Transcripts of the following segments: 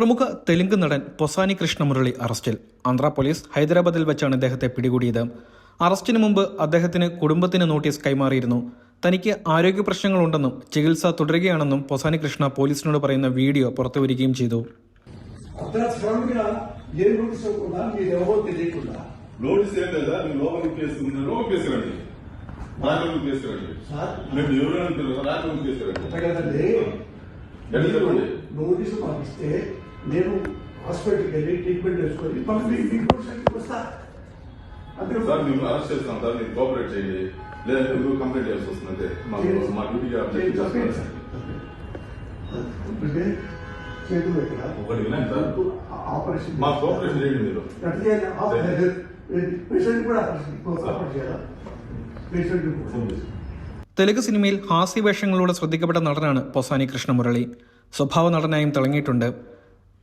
പ്രമുഖ തെലുങ്ക് നടൻ പൊസാനി കൃഷ്ണമുരളി അറസ്റ്റിൽ ആന്ധ്ര പോലീസ് ഹൈദരാബാദിൽ വെച്ചാണ് ഇദ്ദേഹത്തെ പിടികൂടിയത് അറസ്റ്റിന് മുമ്പ് അദ്ദേഹത്തിന് കുടുംബത്തിന് നോട്ടീസ് കൈമാറിയിരുന്നു തനിക്ക് ആരോഗ്യ പ്രശ്നങ്ങളുണ്ടെന്നും ചികിത്സ തുടരുകയാണെന്നും പൊസാനി കൃഷ്ണ പോലീസിനോട് പറയുന്ന വീഡിയോ പുറത്തുവരികയും ചെയ്തു అతను శ్రమంగా ఏ రూల్స్ కూడా మీరు ఎవరో తెలియకుండా నోటీస్ ఏం లేదా మీరు లోపలికి కేసుకున్నారు లోపలికి తీసుకురండి రాజలోకి తీసుకురండి సార్ మేము ఎవరైనా తెలియదు రాజలోకి తీసుకురండి అంతే కదండి ఎట్లా చెప్పండి నోటీసు పంపిస్తే నేను హాస్పిటల్కి వెళ్ళి ట్రీట్మెంట్ చేసుకొని పంపి మీకు వస్తా అంతే సార్ మేము అరెస్ట్ చేస్తాం సార్ మీరు కోఆపరేట్ చేయండి లేదంటే మీరు కంప్లైంట్ చేయాల్సి వస్తుంది అంతే మాకు మా డ్యూటీ చేయండి, తప్పేంటి సార్? అంటే చేతులు ఇక్కడ ఒకటి వినండి సార్ ఆపరేషన్ మా కోఆపరేషన్ చేయండి మీరు ఎట్లా చేయాలి? ఆపరేషన్ పేషెంట్ కూడా ఆపరేషన్ ఆపరేషన్ చేయాలా పేషెంట్ కూడా ఫోన్ చేసి തെലുങ്ക് സിനിമയിൽ ഹാസ്യവേഷങ്ങളിലൂടെ ശ്രദ്ധിക്കപ്പെട്ട നടനാണ് പൊസാനി കൃഷ്ണമുരളി സ്വഭാവ നടനായും തിളങ്ങിയിട്ടുണ്ട്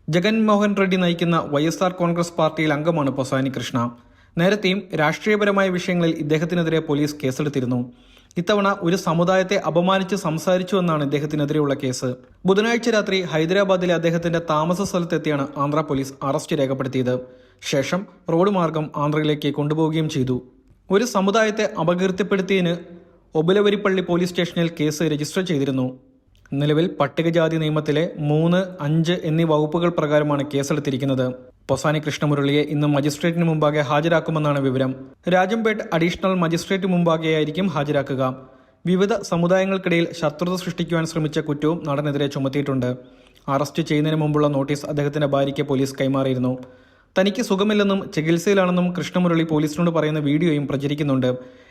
ജഗൻമോഹൻ റെഡ്ഡി നയിക്കുന്ന വൈ എസ് ആർ കോൺഗ്രസ് പാർട്ടിയിൽ അംഗമാണ് പൊസാനി കൃഷ്ണ. നേരത്തെയും രാഷ്ട്രീയപരമായ വിഷയങ്ങളിൽ ഇദ്ദേഹത്തിനെതിരെ പോലീസ് കേസെടുത്തിരുന്നു. ഇത്തവണ ഒരു സമുദായത്തെ അപമാനിച്ച് സംസാരിച്ചു എന്നാണ് ഇദ്ദേഹത്തിനെതിരെയുള്ള കേസ്. ബുധനാഴ്ച രാത്രി ഹൈദരാബാദിലെ അദ്ദേഹത്തിന്റെ താമസ സ്ഥലത്തെത്തിയാണ് ആന്ധ്ര പോലീസ് അറസ്റ്റ് രേഖപ്പെടുത്തിയത്. ശേഷം റോഡ് മാർഗം ആന്ധ്രയിലേക്ക് കൊണ്ടുപോവുകയും ചെയ്തു. ഒരു സമുദായത്തെ അപകീർത്തിപ്പെടുത്തിയതിന് ഒബലവരിപ്പള്ളി പോലീസ് സ്റ്റേഷനിൽ കേസ് രജിസ്റ്റർ ചെയ്തിരുന്നു. നിലവിൽ പട്ടികജാതി നിയമത്തിലെ മൂന്ന് അഞ്ച് എന്നീ വകുപ്പുകൾ പ്രകാരമാണ് കേസെടുത്തിരിക്കുന്നത്. പൊസാനി കൃഷ്ണമുരളിയെ ഇന്ന് മജിസ്ട്രേറ്റിന് മുമ്പാകെ ഹാജരാക്കുമെന്നാണ് വിവരം. രാജംപേട്ട് അഡീഷണൽ മജിസ്ട്രേറ്റ് മുമ്പാകെയായിരിക്കും ഹാജരാക്കുക. വിവിധ സമുദായങ്ങൾക്കിടയിൽ ശത്രുത സൃഷ്ടിക്കുവാൻ ശ്രമിച്ച കുറ്റവും നടനെതിരെ ചുമത്തിയിട്ടുണ്ട്. അറസ്റ്റ് ചെയ്യുന്നതിന് മുമ്പുള്ള നോട്ടീസ് അദ്ദേഹത്തിന്റെ ഭാര്യയ്ക്ക് പോലീസ് കൈമാറിയിരുന്നു. തനിക്ക് സുഖമില്ലെന്നും ചികിത്സയിലാണെന്നും കൃഷ്ണമുരളി പോലീസിനോട് പറയുന്ന വീഡിയോയും പ്രചരിക്കുന്നുണ്ട്.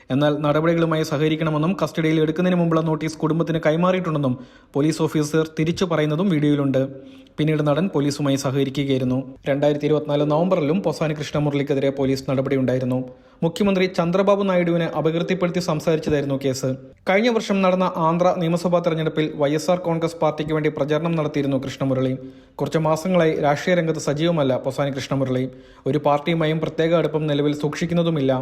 എന്നാൽ നടപടികളുമായി സഹകരിക്കണമെന്നും കസ്റ്റഡിയിൽ എടുക്കുന്നതിന് മുമ്പുള്ള നോട്ടീസ് കുടുംബത്തിന് കൈമാറിയിട്ടുണ്ടെന്നും പോലീസ് ഓഫീസർ തിരിച്ചു പറയുന്നതും വീഡിയോയിലുണ്ട്. പിന്നീട് നടൻ പോലീസുമായി സഹകരിക്കുകയായിരുന്നു. രണ്ടായിരത്തി ഇരുപത്തിനാല് നവംബറിലും പൊസാനി കൃഷ്ണമുരളിക്കെതിരെ പോലീസ് നടപടിയുണ്ടായിരുന്നു. മുഖ്യമന്ത്രി ചന്ദ്രബാബു നായിഡുവിനെ അപകീർത്തിപ്പെടുത്തി സംസാരിച്ചതായിരുന്നു കേസ്. കഴിഞ്ഞ വർഷം നടന്ന ആന്ധ്ര നിയമസഭാ തെരഞ്ഞെടുപ്പിൽ വൈ എസ് ആർ കോൺഗ്രസ് പാർട്ടിക്ക് വേണ്ടി പ്രചാരണം നടത്തിയിരുന്നു കൃഷ്ണമുരളി. കുറച്ച് മാസങ്ങളായി രാഷ്ട്രീയ രംഗത്ത് സജീവമല്ല പൊസാനി കൃഷ്ണമുരളി. ഒരു പാർട്ടിയുമായും പ്രത്യേക അടുപ്പം നിലവിൽ സൂക്ഷിക്കുന്നതുമില്ല.